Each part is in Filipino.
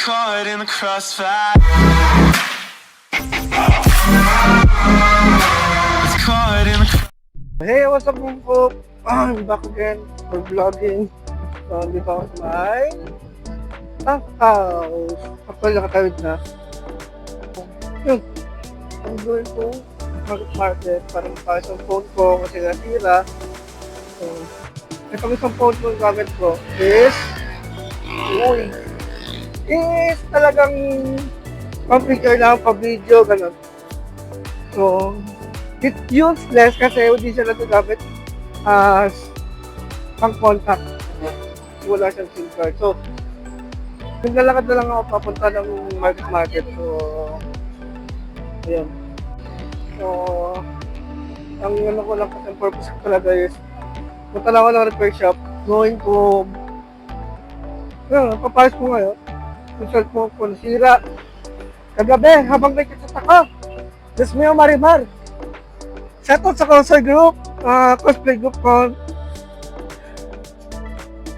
caught in the crossfire. It's caught in the Hey, what's up mga po? I'm back again for vlogging. So, dito ako sa may Tank House. Actually, nakatawid na. Yun. Ang gawin ko, market market, parang pa sa phone ko kasi nasira. So, itong isang phone ko ang gamit ko is uy, is talagang pang-picture lang, pang-video, ganun. So, it's useless kasi hindi siya nagagamit as pang contact. Wala siyang SIM card. So, naglalakad na lang ako papunta ng market market. So, ayan. So, ang ano ko lang kasi purpose ko talaga is punta lang ako ng repair shop going to yun, papayos ko ngayon yung cellphone ko nasira kagabi habang may katsat ako Diyos mo yung marimar Shoutout sa concert group, uh, cosplay group ko.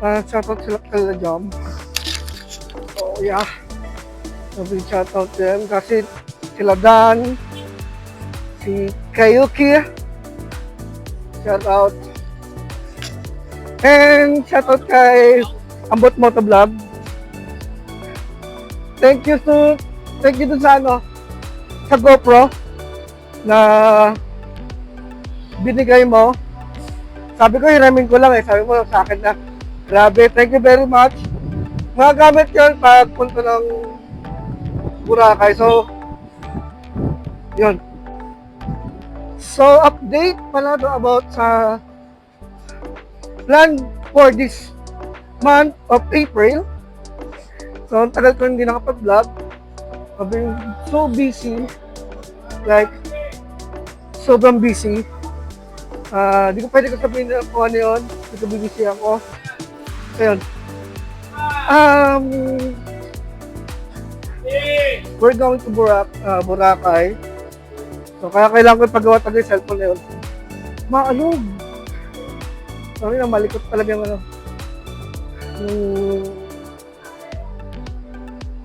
Uh, shoutout sila kala Jom. So, yeah. Sabi shoutout them kasi sila Dan, si Kayuki, shoutout. And shoutout kay Ambot Motovlog. Thank you to, thank you to sa ano, sa GoPro na binigay mo. Sabi ko, hiramin ko lang eh. Sabi mo sa akin na, grabe, thank you very much. Magagamit yun pag punta ng Boracay. So, yun. So, update pala to about sa plan for this month of April. So, ang tagal ko hindi nakapag-vlog. Sabi, so busy. Like, sobrang busy. Ah, di ko pwede ko sabihin na kung ano yun. Di ko BBC ako. So, yun. Um, we're going to Burak, ah, Boracay. So, kaya kailangan ko ipagawa talaga yung cellphone na yun. Maalog. Sorry na, malikot talaga yung ano. Yung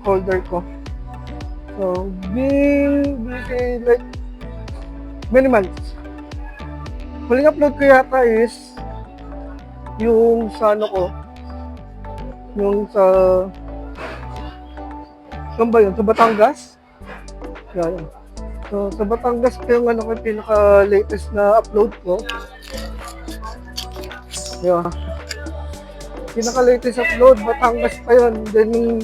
holder ko. So, being busy like many months. Huling upload ko yata is yung sa ano ko, yung sa saan ba yun? Sa Batangas? Yan. So, sa Batangas ko yung ano ko, yung pinaka-latest na upload ko. Yan. Pinaka-latest upload, Batangas pa yun. Then,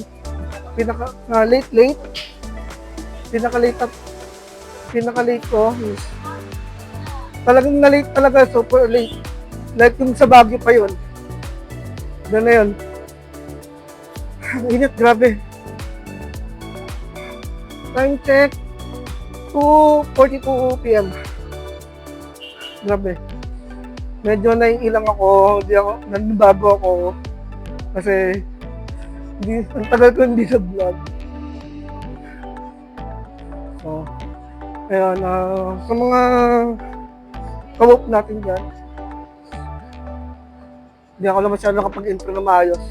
pinaka, na late late, pinaka-late up, pinaka-late ko is talagang na-late talaga, super late. Like yung sa Baguio pa yun. Doon na yun. Ang init, grabe. Time check, 2.42 p.m. Grabe. Medyo naiilang ako, hindi ako, nanibago ako. Kasi, hindi, ang tagal ko hindi sa vlog. So, ayun, ah, sa mga kawop natin dyan. Hindi ako lang masyado nakapag-intro na maayos.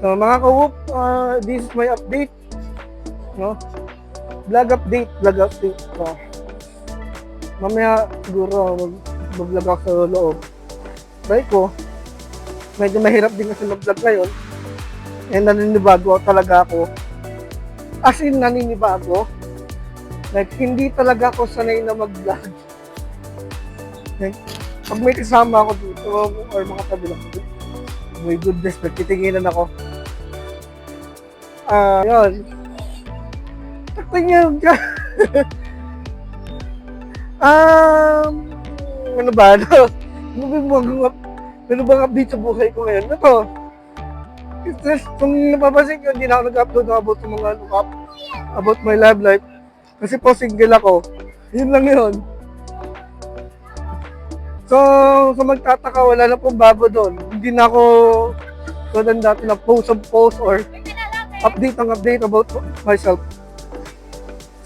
So, mga kawop, uh, this is my update. No? Vlog update, vlog update. So, mamaya siguro mag mag-vlog ako sa loob. Try ko. Medyo mahirap din kasi mag-vlog ngayon. And naninibago talaga ako. As in, naninibago. Like, hindi talaga ako sanay na mag-vlog. Like, pag may kasama ako dito or mga tabi lang, my goodness, nagtitinginan ako. Ah, yun. Takto niya. um, ano ba, ano? Ano ba yung mga, ano bang update sa buhay ko ngayon? Ano to? It's kung napapansin ko, hindi na ako nag-upload about sa mga ano, up- about my love life. Kasi po single ako. Yun lang yun. So, kung magtataka, wala na pong bago doon. Hindi na ako tulad dati na post of post or update ang update about myself.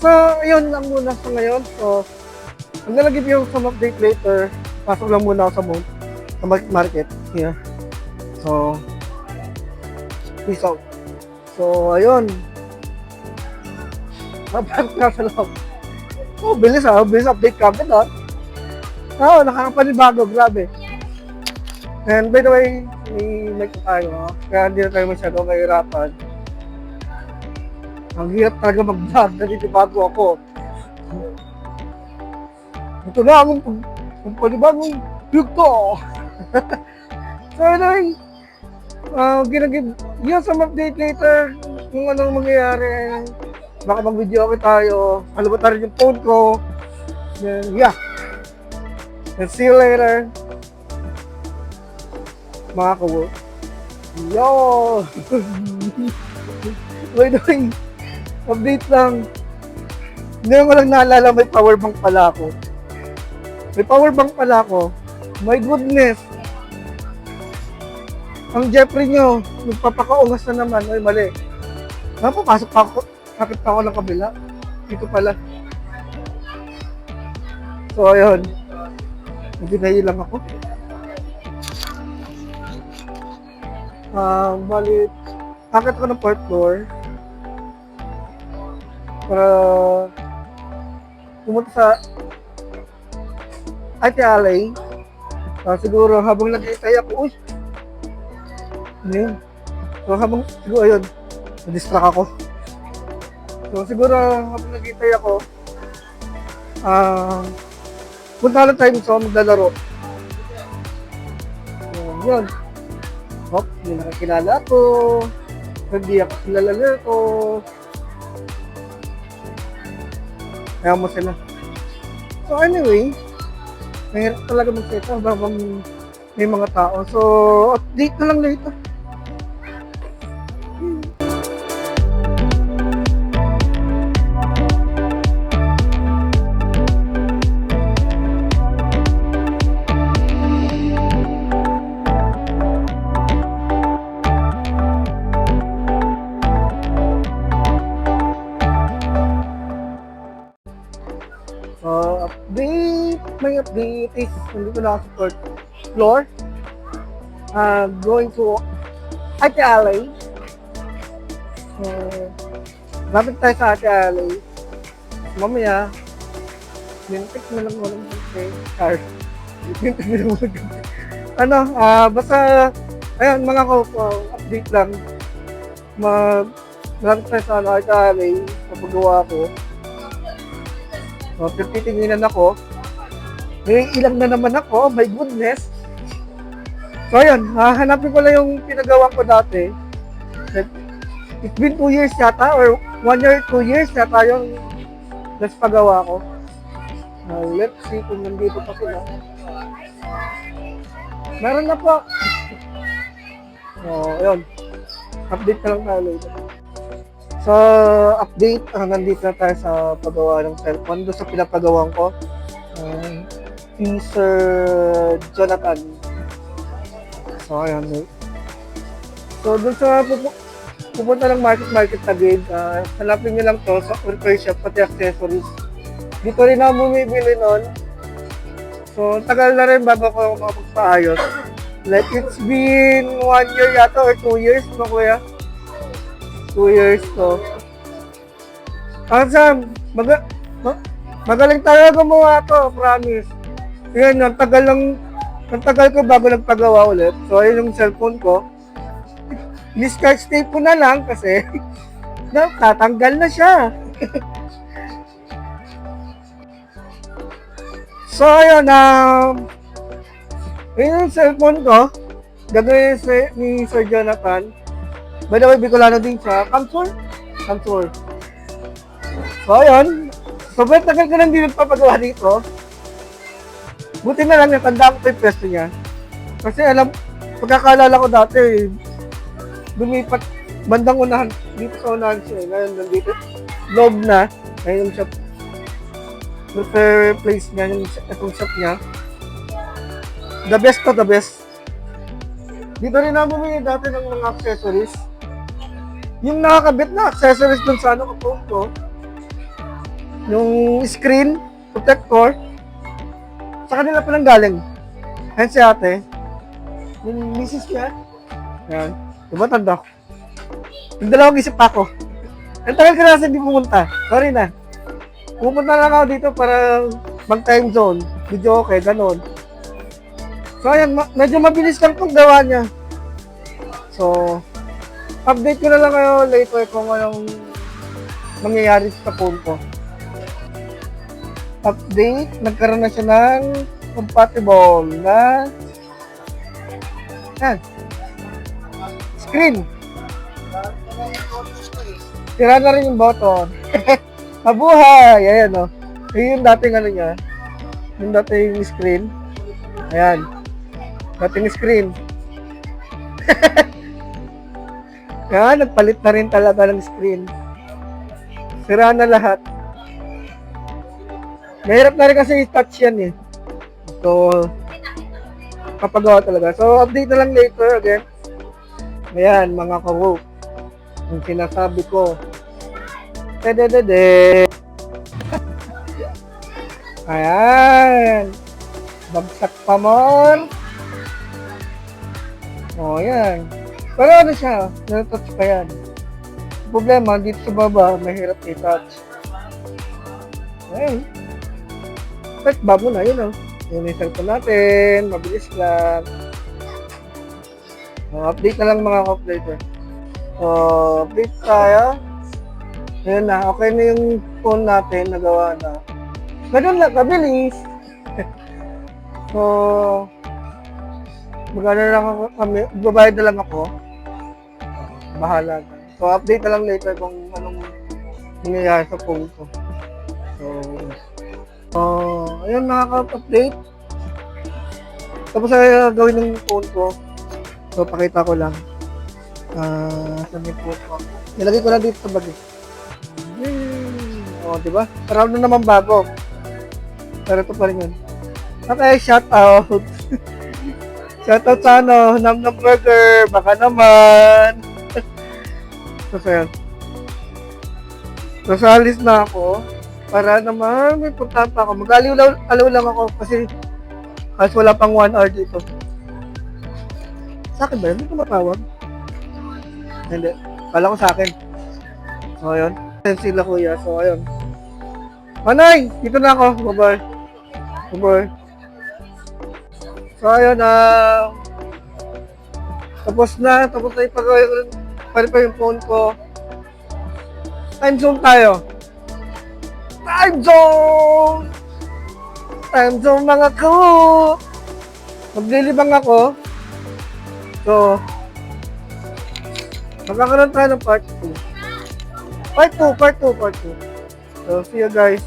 So, yun lang muna sa ngayon. So, I'm gonna give you some update later. Pasok lang muna ako sa mall, sa market. Yeah. So, peace. So, ayun. Mabalik na sa loob. Oh, bilis ah. Bilis update kami doon. Oo, oh, nakakapanibago. Grabe. And by the way, may mic tayo. ah. Kaya hindi na tayo masyado mahirapan. Ang hirap talaga mag-vlog. Dahil bago ako. Ito na ang ang panibagong yugto. so anyway, uh, ginagib, yun sa update later kung anong mangyayari. Baka mag-video ako tayo. Alam ba rin yung phone ko. Then, yeah. And see you later. Mga kawo. Yo! By the update lang. Hindi ko lang naalala may power bank pala ako. May power bank pala ako. My goodness. Ang Jeffrey nyo, nagpapakaungas na naman. Ay, mali. Napapasok pa ako. Sakit pa ako ng kabila. Dito pala. So, ayun. Nagdinayi lang ako. Ah, bali, akit ako ng fourth floor. Para pumunta sa IT Alley. Ah, siguro habang nag-iitay ako, uy! Ano yun? So habang, siguro ayun, na-distract ako. So siguro habang nag-iitay ako, ah, punta lang tayo sa maglalaro. So, yun. Hop, hindi nakakilala ko. Hindi ako kilala ko. Kaya mo sila. So anyway, mahirap talaga magkita habang may mga tao. So, update na lang later. Uh, update, may update is nandito na ako floor. Uh, going to Ate Alley. So, lapit tayo sa Ate Alley. Mamaya, lintik na lang walang okay, car. Lintik na lang walang Ano, ah, basta, ayun, mga ko, uh, update lang. Mag, lapit tayo sa ano, Ate Alley, sa paggawa ko. So, titinginan ako. May ilang na naman ako. My goodness. So, ayun. Hahanapin ko lang yung pinagawa ko dati. It's been two years yata or one year, two years yata yung last pagawa ko. Uh, let's see kung nandito pa sila. Meron na po. So, ayun. Update na lang tayo later. So, update, uh, nandito na tayo sa paggawa ng cellphone. Doon sa pinapagawan ko, um, si Sir Jonathan. So, ayan. So, doon sa pupu- pupunta ng market market tagig, uh, hanapin nyo lang to sa repair shop, pati accessories. Dito rin ako bumibili nun. So, tagal na rin bago ko makapagpaayos. Like, it's been one year yata or two years, no kuya? Two years to. Ah, Sam, mag ma- magaling tayo gumawa to, promise. Yan, ang tagal lang, ang tagal ko bago nagpagawa ulit. So, ayun yung cellphone ko. Ni-scratch tape ko na lang kasi na, tatanggal na siya. so, ayun, um, yun yung cellphone ko. Gagawin ni Sir Jonathan. By the way, Bicolano din siya. Kamsur? Kamsur. So, ayun. Sobrang tagal ko nang di nagpapagawa dito. Buti na lang, natanda ko yung pwesto niya. Kasi alam, pagkakalala ko dati, lumipat bandang unahan, dito sa unahan siya. eh. Ngayon, nandito, loob na. Ngayon yung shop, repair place niya, yung itong shop niya. The best to the best. Dito rin ako bumili dati ng mga accessories. Yung nakakabit na accessories dun sa ano ko phone ko. Yung screen, protector. Sa kanila pa lang galing. Ayan si ate. Yung misis niya. Yan. Diba tanda ko? Nagdalawang isip pa ako. Ang tagal ka na kasi hindi pumunta. Sorry na. Pumunta lang ako dito para mag-time zone. Video okay, ganun. So, ayan, ma- medyo mabilis lang itong gawa niya. So, update ko na lang kayo later kung anong mangyayari sa phone ko. Update, nagkaroon na siya ng compatible na yan. Screen. Tira na rin yung button. Mabuhay! Ayan o. Oh. Yun yung dating ano niya. Yung dating screen. Ayan. Dating screen. Yan, nagpalit na rin talaga ng screen. Sira na lahat. Mahirap na rin kasi i-touch yan eh. So, kapagawa talaga. So, update na lang later again. Ayan, mga kawo. Yung sinasabi ko. Dededede. Ayan. Bagsak pa more. O, oh, ayan. Pero ano siya, natouch pa yan. Problema, dito sa baba, mahirap i-touch. Ayan. Touch ba na, yun o. Yun yung cellphone natin, mabilis lang. Uh, update na lang mga ka-updater. So, update tayo. Ayan na, okay na yung phone natin, nagawa na. Ganun lang, kabilis. so, magana lang ako, kami, babayad na lang ako. Bahala na. So, update na lang later kung anong nangyayari sa phone ko. So, uh, ayun nakaka-update. Tapos ay gawin ng phone ko. So, pakita ko lang. Ah, saan yung phone ko? Nilagay ko lang dito sa bag. eh. Yay! O, di ba? Parang na naman bago. Pero ito pa rin yun. Okay, shout out. shout out sa ano, Nam Nam Burger. Baka naman. So, so, yun. So, sa alis na ako. Para naman, may puntahan ako. Mag-aliw lang, ako kasi kasi wala pang one hour dito. Sa akin ba yun? Hindi tumatawag? Hindi. Kala ko sa akin. So, ayun. Ayan sila kuya. So, ayun. Manay! Dito na ako. Bye-bye. Bye-bye. So, ayun. ah tapos na. Tapos na ipagawa pa pa yung phone ko. Time zone tayo. Time zone! Time zone mga ko! Maglilibang ako. So, magkakaroon tayo ng part 2. Part 2, part 2, part 2. So, see you guys.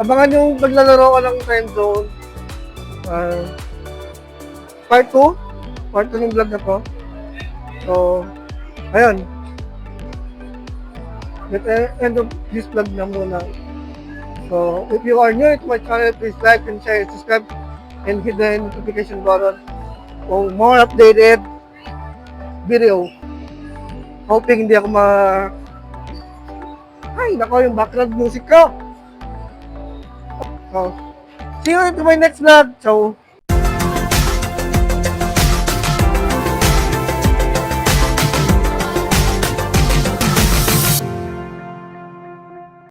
Abangan yung paglalaro ko ng time zone. Uh, part 2. Part 2 ng vlog na to. So, ayun. Let end of this vlog na muna. So, if you are new to my channel, please like and share, subscribe, and hit the notification button for more updated video. Hoping hindi ako ma... Ay, nako yung background music ko. So, see you in my next vlog. So,